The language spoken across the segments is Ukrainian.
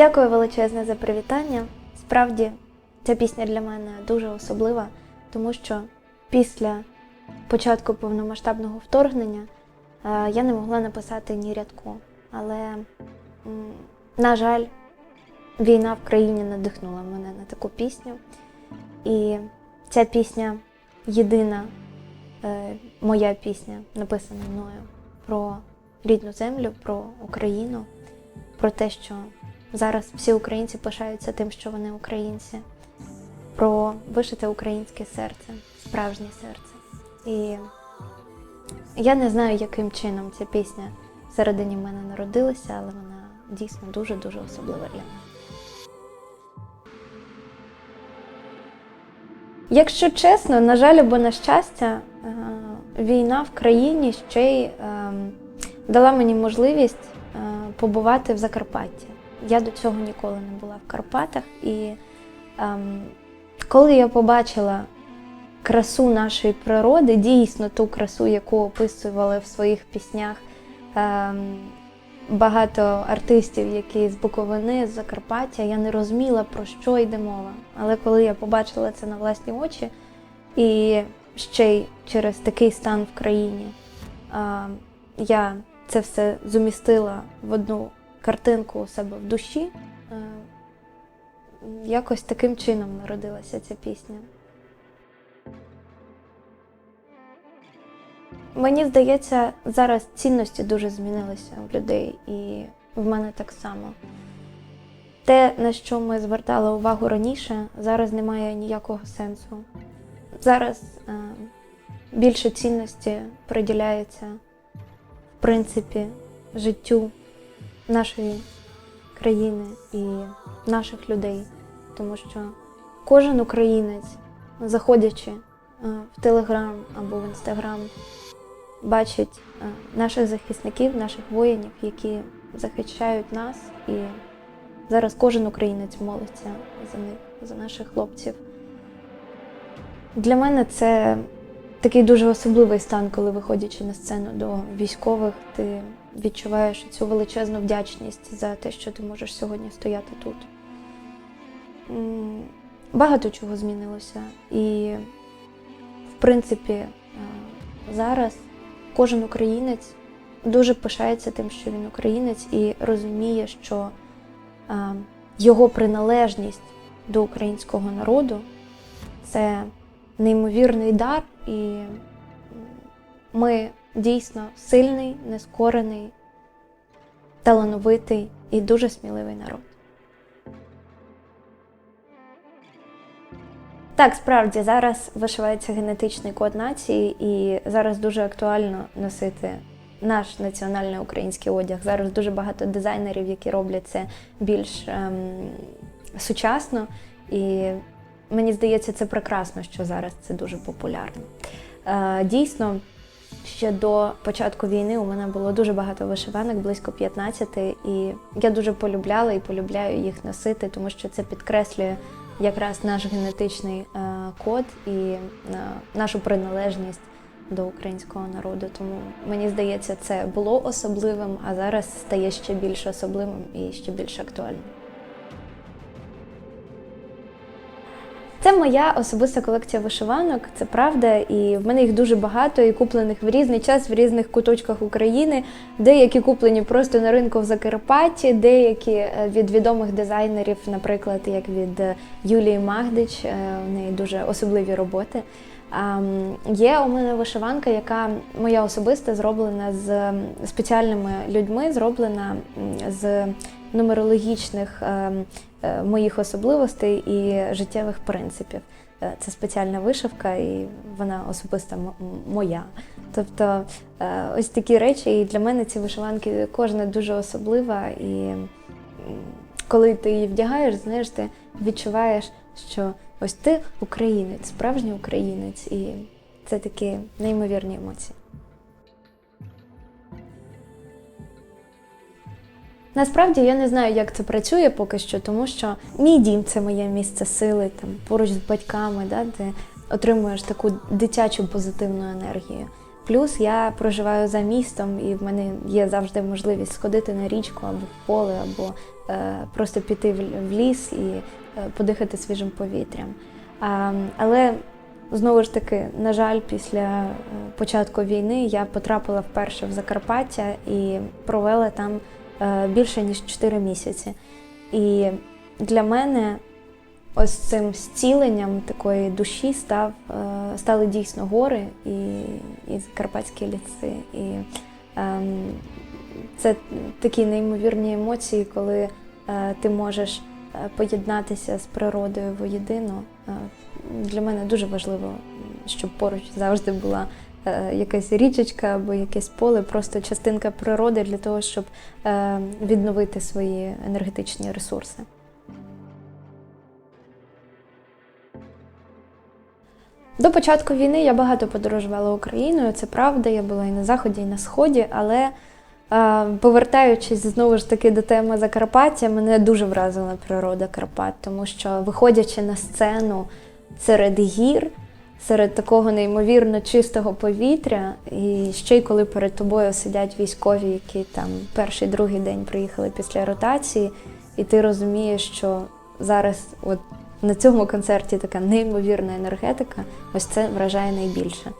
Дякую величезне за привітання. Справді, ця пісня для мене дуже особлива, тому що після початку повномасштабного вторгнення е, я не могла написати ні рядку. Але, на жаль, війна в країні надихнула мене на таку пісню. І ця пісня єдина е, моя пісня, написана мною про рідну землю, про Україну, про те, що зараз всі українці пишаються тим, що вони українці, про вишите українське серце, справжнє серце. І я не знаю, яким чином ця пісня всередині мене народилася, але вона дійсно дуже-дуже особлива для мене. Якщо чесно, на жаль або на щастя, е, війна в країні ще й ем, дала мені можливість е, побувати в Закарпатті. Я до цього ніколи не була в Карпатах. І ем, коли я побачила красу нашої природи, дійсно ту красу, яку описували в своїх піснях ем, багато артистів, які з Буковини, з Закарпаття, я не розуміла, про що йде мова. Але коли я побачила це на власні очі, і ще й через такий стан в країні, а, я це все зумістила в одну картинку у себе в душі. е, Якось таким чином народилася ця пісня. Мені здається, зараз цінності дуже змінилися в людей, і в мене так само. Те, на що ми звертали увагу раніше, зараз не має ніякого сенсу. Зараз е, більше цінності приділяється, в принципі, життю нашої країни і наших людей, тому що кожен українець, заходячи е, в Телеграм або в Інстаграм, бачить е, наших захисників, наших воїнів, які захищають нас, і зараз кожен українець молиться за них, за наших хлопців. Для мене це такий дуже особливий стан, коли виходячи на сцену до військових, ти відчуваєш цю величезну вдячність за те, що ти можеш сьогодні стояти тут. Багато чого змінилося. І, в принципі, е, зараз кожен українець дуже пишається тим, що він українець, і розуміє, що е, його приналежність до українського народу це неймовірний дар, і ми дійсно сильний, нескорений, талановитий і дуже сміливий народ. Так, справді зараз вишивається генетичний код нації, і зараз дуже актуально носити наш національний український одяг. Зараз дуже багато дизайнерів, які роблять це більш ем, сучасно. І мені здається, це прекрасно, що зараз це дуже популярно. Е, дійсно, ще до початку війни у мене було дуже багато вишиванок, близько 15, і я дуже полюбляла і полюбляю їх носити, тому що це підкреслює якраз наш генетичний е, код і е, нашу приналежність до українського народу. Тому мені здається, це було особливим, а зараз стає ще більш особливим і ще більш актуальним. Це моя особиста колекція вишиванок, це правда, і в мене їх дуже багато, і куплених в різний час в різних куточках України. Деякі куплені просто на ринку в Закарпатті, деякі е, від відомих дизайнерів, наприклад, як від е, Юлії Магдич, е, в неї дуже особливі роботи. Є у мене вишиванка, яка моя особиста, зроблена з спеціальними людьми, зроблена з нумерологічних ем, е, моїх особливостей і життєвих принципів. Е, Це спеціальна вишивка, і вона особиста моя. Тобто е, ось такі речі, і для мене ці вишиванки кожна дуже особлива. І коли ти її вдягаєш, знаєш, ти відчуваєш, що ось ти українець, справжній українець, і це такі неймовірні емоції. Насправді я не знаю, як це працює поки що, тому що мій дім це моє місце сили, там поруч з батьками, да, ти отримуєш таку дитячу позитивну енергію. Плюс я проживаю за містом, і в мене є завжди можливість сходити на річку або в поле, або е, просто піти в, ліс і е, подихати свіжим повітрям. А, але знову ж таки, на жаль, після е, початку війни я потрапила вперше в Закарпаття і провела там більше ніж 4 місяці. І для мене ось цим зціленням такої душі став, е, стали дійсно гори і, і закарпатські ліси. І ем, це такі неймовірні емоції, коли е, ти можеш е, поєднатися з природою воєдино. Е, для мене дуже важливо, щоб поруч завжди була е, якась річечка або якесь поле, просто частинка природи для того, щоб е, відновити свої енергетичні ресурси. До початку війни я багато подорожувала Україною, це правда. Я була і на заході, і на сході, але е, повертаючись знову ж таки до теми Закарпаття, мене дуже вразила природа Карпат, тому що виходячи на сцену серед гір, серед такого неймовірно чистого повітря, і ще й коли перед тобою сидять військові, які там перший другий день приїхали після ротації, і ти розумієш, що зараз от на цьому концерті така неймовірна енергетика, ось це вражає найбільше.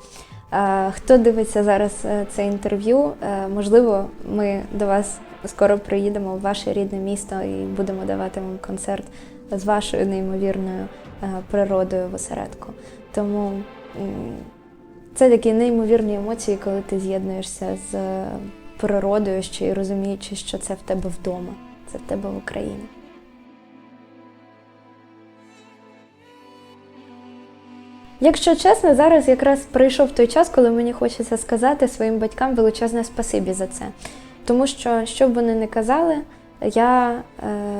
Хто дивиться зараз е, це інтерв'ю, е, можливо, ми до вас скоро приїдемо в ваше рідне місто і будемо давати вам концерт з вашою неймовірною е, природою в осередку. Тому це такі неймовірні емоції, коли ти з'єднуєшся з е, природою ще й розуміючи, що це в тебе вдома, це в тебе в Україні. Якщо чесно, зараз якраз прийшов той час, коли мені хочеться сказати своїм батькам величезне спасибі за це. Тому що, що б вони не казали, я е,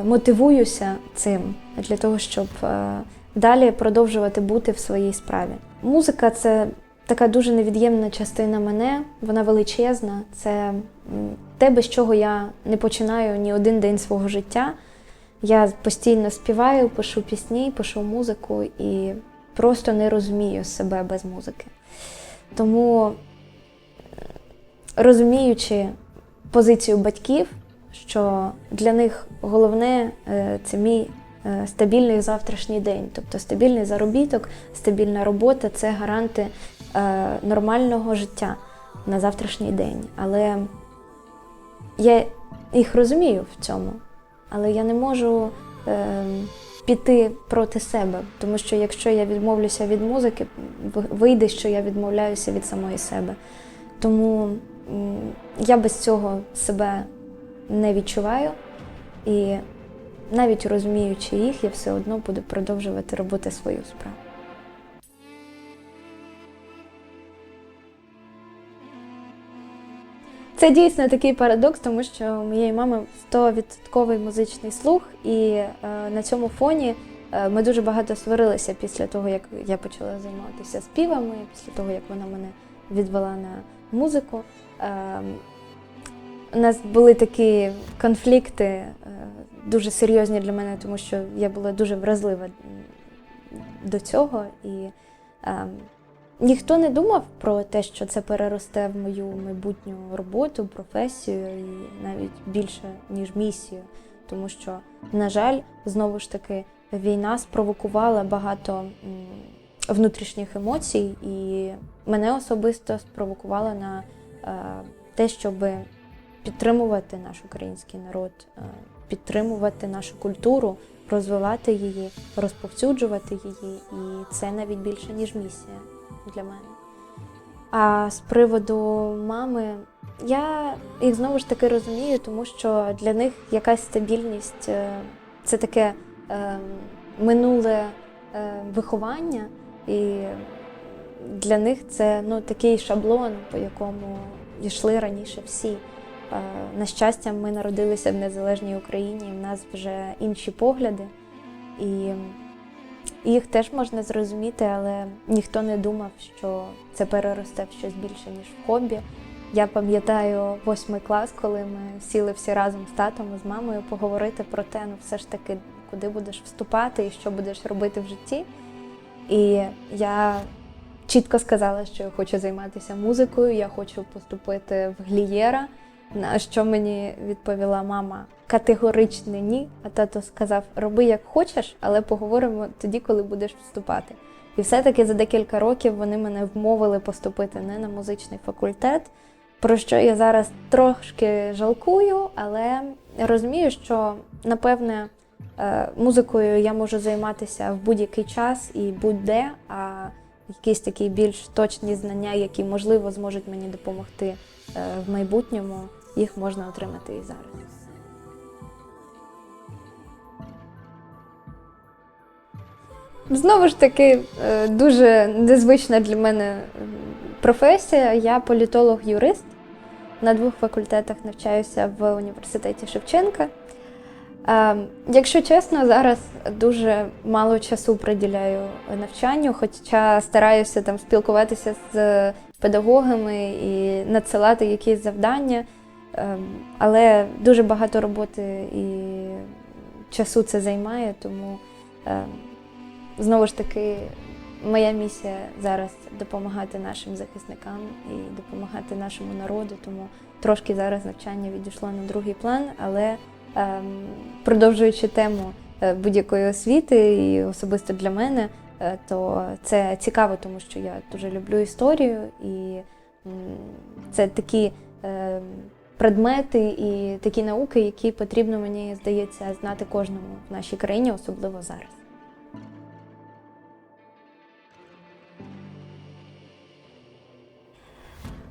мотивуюся цим для того, щоб е, далі продовжувати бути в своїй справі. Музика це така дуже невід'ємна частина мене, вона величезна. Це те, без чого я не починаю ні один день свого життя. Я постійно співаю, пишу пісні, пишу музику і просто не розумію себе без музики. Тому, розуміючи позицію батьків, що для них головне е, це мій стабільний завтрашній день, тобто стабільний заробіток, стабільна робота це гаранти е, нормального життя на завтрашній день. Але я їх розумію в цьому, але я не можу е, піти проти себе, тому що якщо я відмовлюся від музики, вийде, що я відмовляюся від самої себе. Тому я без цього себе не відчуваю, і навіть розуміючи їх, я все одно буду продовжувати робити свою справу. Це дійсно такий парадокс, тому що у моєї мами 100% музичний слух, і е, на цьому фоні е, ми дуже багато сварилися після того, як я почала займатися співами, після того, як вона мене відвела на музику. Е, у нас були такі конфлікти е, дуже серйозні для мене, тому що я була дуже вразлива до цього. І е, ніхто не думав про те, що це переросте в мою майбутню роботу, професію і навіть більше, ніж місію. Тому що, на жаль, знову ж таки, війна спровокувала багато внутрішніх емоцій, і мене особисто спровокувала на е, те, щоби підтримувати наш український народ, е, підтримувати нашу культуру, розвивати її, розповсюджувати її, і це навіть більше ніж місія для мене. А з приводу мами, я їх знову ж таки розумію, тому що для них якась стабільність е, це таке е, минуле е, виховання, і для них це ну, такий шаблон, по якому йшли раніше всі. Е, На щастя, ми народилися в незалежній Україні, в нас вже інші погляди. І їх теж можна зрозуміти, але ніхто не думав, що це переросте в щось більше, ніж в хобі. Я пам'ятаю восьмий клас, коли ми сіли всі разом з татом і з мамою поговорити про те, ну все ж таки, куди будеш вступати і що будеш робити в житті. І я чітко сказала, що я хочу займатися музикою, я хочу поступити в глієра. На що мені відповіла мама категорично ні. А тато сказав: роби як хочеш, але поговоримо тоді, коли будеш вступати. І все-таки за декілька років вони мене вмовили поступити не на музичний факультет, про що я зараз трошки жалкую, але розумію, що напевне е, музикою я можу займатися в будь-який час і будь-де, а якісь такі більш точні знання, які можливо зможуть мені допомогти е, в майбутньому, їх можна отримати і зараз. Знову ж таки, е, дуже незвична для мене професія. Я політолог-юрист. На двох факультетах навчаюся в університеті Шевченка. Е, Якщо чесно, зараз дуже мало часу приділяю навчанню, хоча стараюся там спілкуватися з педагогами і надсилати якісь завдання. Е, Але дуже багато роботи і часу це займає, тому е, знову ж таки моя місія зараз допомагати нашим захисникам і допомагати нашому народу. Тому трошки зараз навчання відійшло на другий план, але ем, продовжуючи тему е, будь-якої освіти, і особисто для мене, е, то це цікаво, тому що я дуже люблю історію, і це такі предмети і такі науки, які потрібно, мені здається, знати кожному в нашій країні, особливо зараз.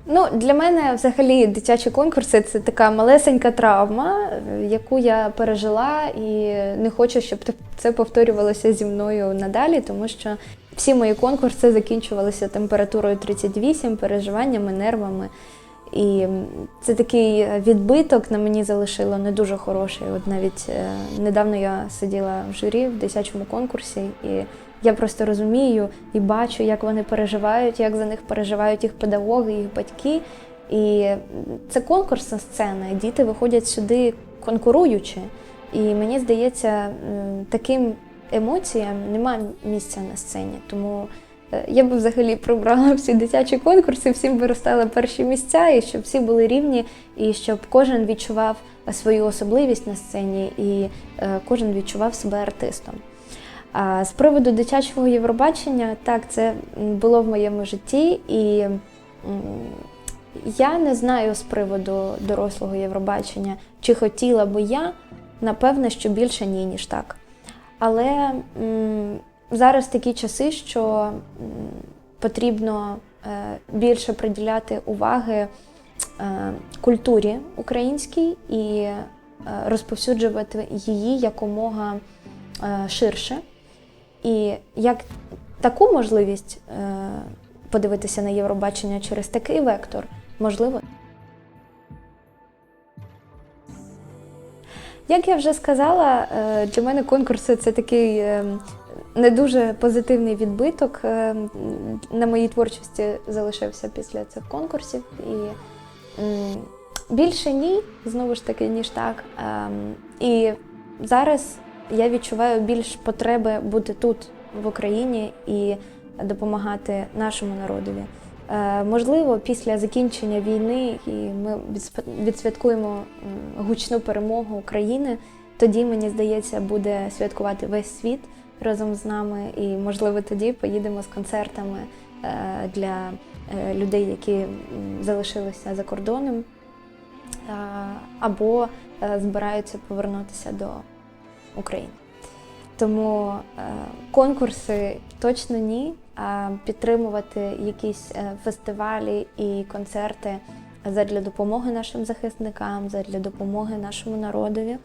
Ну, для мене взагалі дитячі конкурси це така малесенька травма, яку я пережила, і не хочу, щоб це повторювалося зі мною надалі, тому що всі мої конкурси закінчувалися температурою 38, переживаннями, нервами. І це такий відбиток на мені залишило не дуже хороший. От навіть е, недавно я сиділа в журі в дитячому конкурсі, і я просто розумію і бачу, як вони переживають, як за них переживають їх педагоги, їх батьки. І це конкурсна сцена, діти виходять сюди конкуруючи. І мені здається, таким емоціям немає місця на сцені. Тому е, я би взагалі прибрала всі дитячі конкурси, всім би розстали перші місця, і щоб всі були рівні, і щоб кожен відчував свою особливість на сцені, і е, кожен відчував себе артистом. А з приводу дитячого Євробачення, так, це було в моєму житті, і я не знаю з приводу дорослого Євробачення, чи хотіла би я, напевне, що більше ні, ніж так. Але зараз такі часи, що потрібно е, більше приділяти уваги е, культурі українській і е, розповсюджувати її якомога ширше. І як таку можливість подивитися на Євробачення через такий вектор, можливо. Як я вже сказала, для мене конкурси це такий е, не дуже позитивний відбиток. е, На моїй творчості залишився після цих конкурсів. І більше ні, знову ж таки, ніж так. Ем, І зараз я відчуваю більш потреби бути тут, в Україні, і допомагати нашому народові. Е, Можливо, після закінчення війни і ми відсвяткуємо гучну перемогу України. Тоді, мені здається, буде святкувати весь світ разом з нами, і можливо тоді поїдемо з концертами е, для е, людей, які залишилися за кордоном, е, або збираються повернутися до України. Тому конкурси точно ні, а підтримувати якісь фестивалі і концерти задля допомоги нашим захисникам, задля допомоги нашому народові,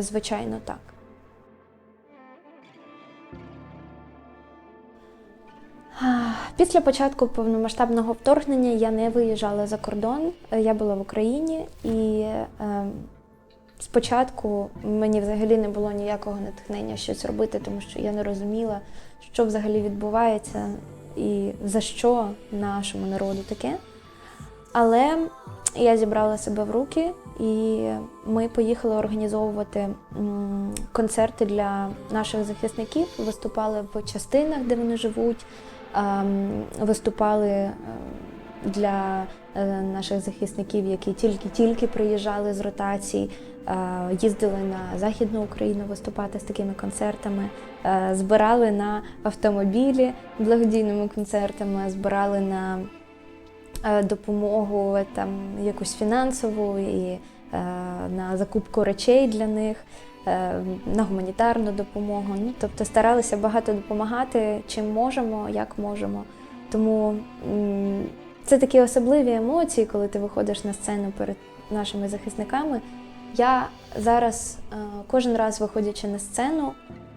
звичайно, так. Після початку повномасштабного вторгнення я не виїжджала за кордон, я була в Україні і е, Спочатку мені взагалі не було ніякого натхнення щось робити, тому що я не розуміла, що взагалі відбувається і за що нашому народу таке. Але я зібрала себе в руки, і ми поїхали організовувати концерти для наших захисників, виступали в частинах, де вони живуть, ем, виступали ем, для е, наших захисників, які тільки-тільки приїжджали з ротацій, е, їздили на Західну Україну виступати з такими концертами, е, збирали на автомобілі благодійними концертами, збирали на допомогу там якусь фінансову і на закупку речей для них, на гуманітарну допомогу. Ну, тобто старалися багато допомагати, чим можемо, як можемо. Тому це такі особливі емоції, коли ти виходиш на сцену перед нашими захисниками. Я зараз е, кожен раз, виходячи на сцену,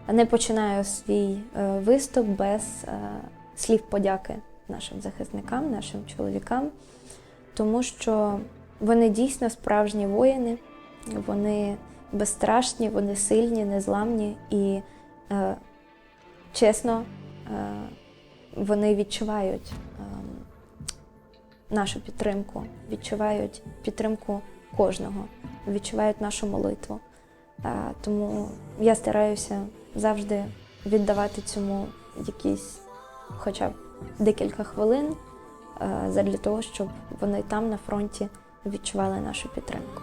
не починаю свій е, виступ без е, слів подяки нашим захисникам, нашим чоловікам, тому що вони дійсно справжні воїни, вони безстрашні, вони сильні, незламні і е, чесно, е, вони відчувають е, нашу підтримку, відчувають підтримку кожного, відчувають нашу молитву. Е, Тому я стараюся завжди віддавати цьому якісь хоча б декілька хвилин е, задля того, щоб вони там на фронті відчували нашу підтримку.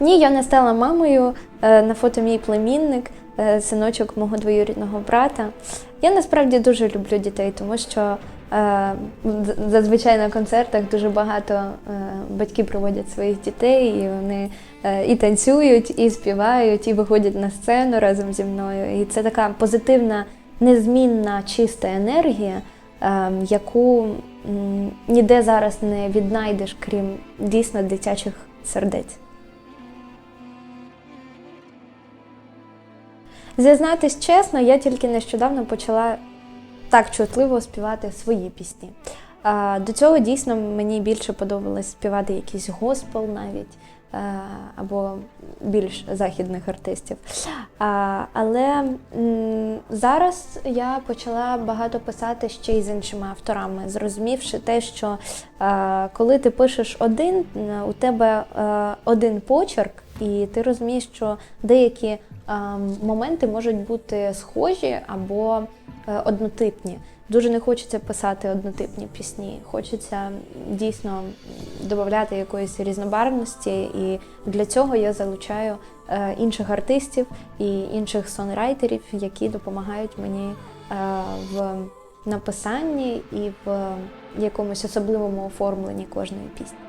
Ні, я не стала мамою. Е, На фото мій племінник, е, синочок мого двоюрідного брата. Я насправді дуже люблю дітей, тому що е, зазвичай на концертах дуже багато батьки проводять своїх дітей, і вони і танцюють, і співають, і виходять на сцену разом зі мною. І це така позитивна, незмінна, чиста енергія, яку ніде зараз не віднайдеш, крім дійсно дитячих сердець. Зізнатись чесно, я тільки нещодавно почала так чутливо співати свої пісні. До цього дійсно мені більше подобалось співати якийсь госпел навіть або більш західних артистів. Але зараз я почала багато писати ще й з іншими авторами, зрозумівши те, що коли ти пишеш один, у тебе один почерк, і ти розумієш, що деякі моменти можуть бути схожі або е, однотипні. Дуже не хочеться писати однотипні пісні. Хочеться дійсно додати якоїсь різнобарвності, і для цього я залучаю е, інших артистів і інших сонрайтерів, які допомагають мені е, в написанні і в якомусь особливому оформленні кожної пісні.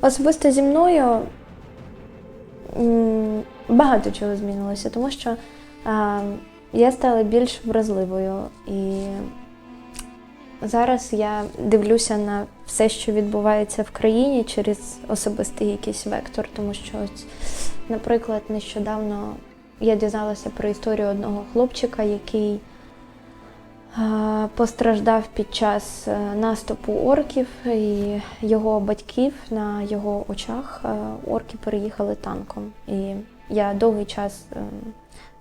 Особисто зі мною багато чого змінилося, тому що я стала більш вразливою. І зараз я дивлюся на все, що відбувається в країні через особистий якийсь вектор, тому що, наприклад, нещодавно я дізналася про історію одного хлопчика, який постраждав під час е, наступу орків, і його батьків на його очах е, орки переїхали танком. І я довгий час е,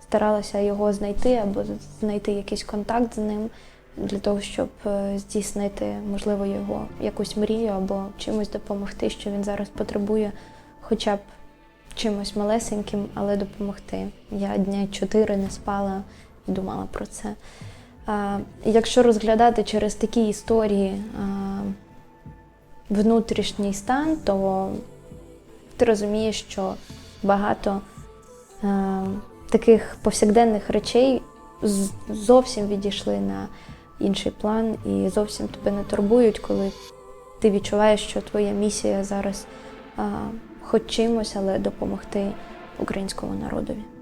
старалася його знайти або знайти якийсь контакт з ним для того, щоб здійснити, можливо, його якусь мрію або чимось допомогти, що він зараз потребує, хоча б чимось малесеньким, але допомогти. Я дня чотири не спала і думала про це. Якщо розглядати через такі історії внутрішній стан, то ти розумієш, що багато таких повсякденних речей зовсім відійшли на інший план і зовсім тебе не турбують, коли ти відчуваєш, що твоя місія зараз хоч чимось, але допомогти українському народові.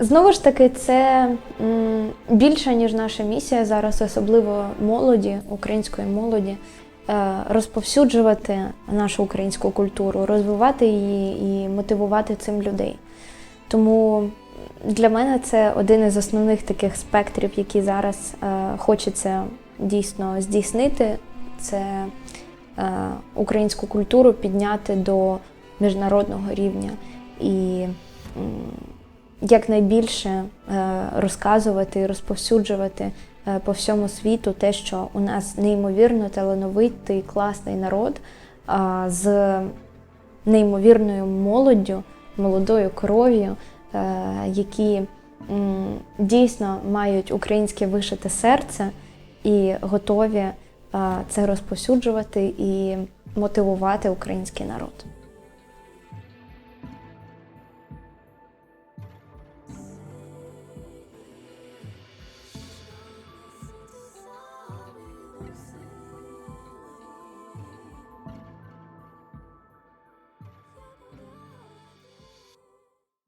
Знову ж таки, це більше, ніж наша місія зараз, особливо молоді, української молоді, е, розповсюджувати нашу українську культуру, розвивати її і мотивувати цим людей. Тому для мене це один із основних таких спектрів, які зараз е, хочеться дійсно здійснити. Це е, українську культуру підняти до міжнародного рівня і якнайбільше е, розказувати розповсюджувати е, по всьому світу те, що у нас неймовірно талановитий, класний народ з неймовірною молоддю, молодою кров'ю, е, які дійсно мають українське вишите серце і готові це розповсюджувати і мотивувати український народ.